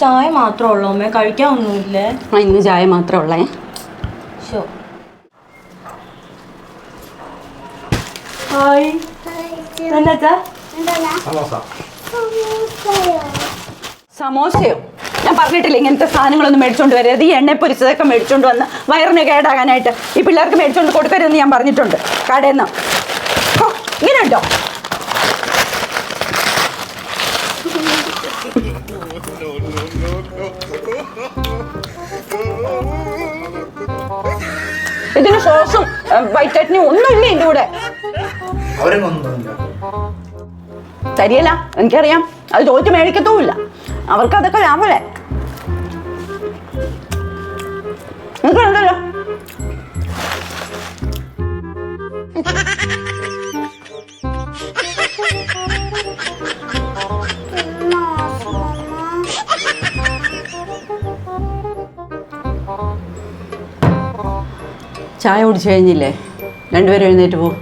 ചായ മാത്രമേ ഉള്ളൂ അമ്മേ. കഴിക്കാൻ ഒന്നുമില്ലേ ആ ഇന്ന് ചായ മാത്രമേ ഉള്ളേ. ഷോ ഹായ്. എന്നാച്ചാ സമോസയോ? ഞാൻ പറഞ്ഞിട്ടില്ല ഇങ്ങനത്തെ സാധനങ്ങളൊന്നും മേടിച്ചോണ്ട് വരരുത്. ഈ എണ്ണ പൊരിച്ചതൊക്കെ മേടിച്ചോണ്ട് വന്ന് വയറിന് കേടാകാനായിട്ട് ഈ പിള്ളേർക്ക് മേടിച്ചോണ്ട് കൊടുക്കരുതെന്ന് ഞാൻ പറഞ്ഞിട്ടുണ്ട്. കടയിൽ നിന്ന്. ഇങ്ങനെ ഉണ്ടോ? ഇതിന് സോസും വൈറ്റ് ചട്നിയും ഒന്നും ഇല്ല എന്റെ കൂടെ തരിയല്ല എനിക്കറിയാം. അത് ചോദിച്ച് മേടിക്കത്തുമില്ല. അവർക്ക് അതൊക്കെ ലാഭമല്ലേ നിങ്ങൾക്കുണ്ടല്ലോ ചായ കുടിച്ചു കഴിഞ്ഞില്ലേ? രണ്ടുപേരും എഴുന്നേറ്റ് പോകും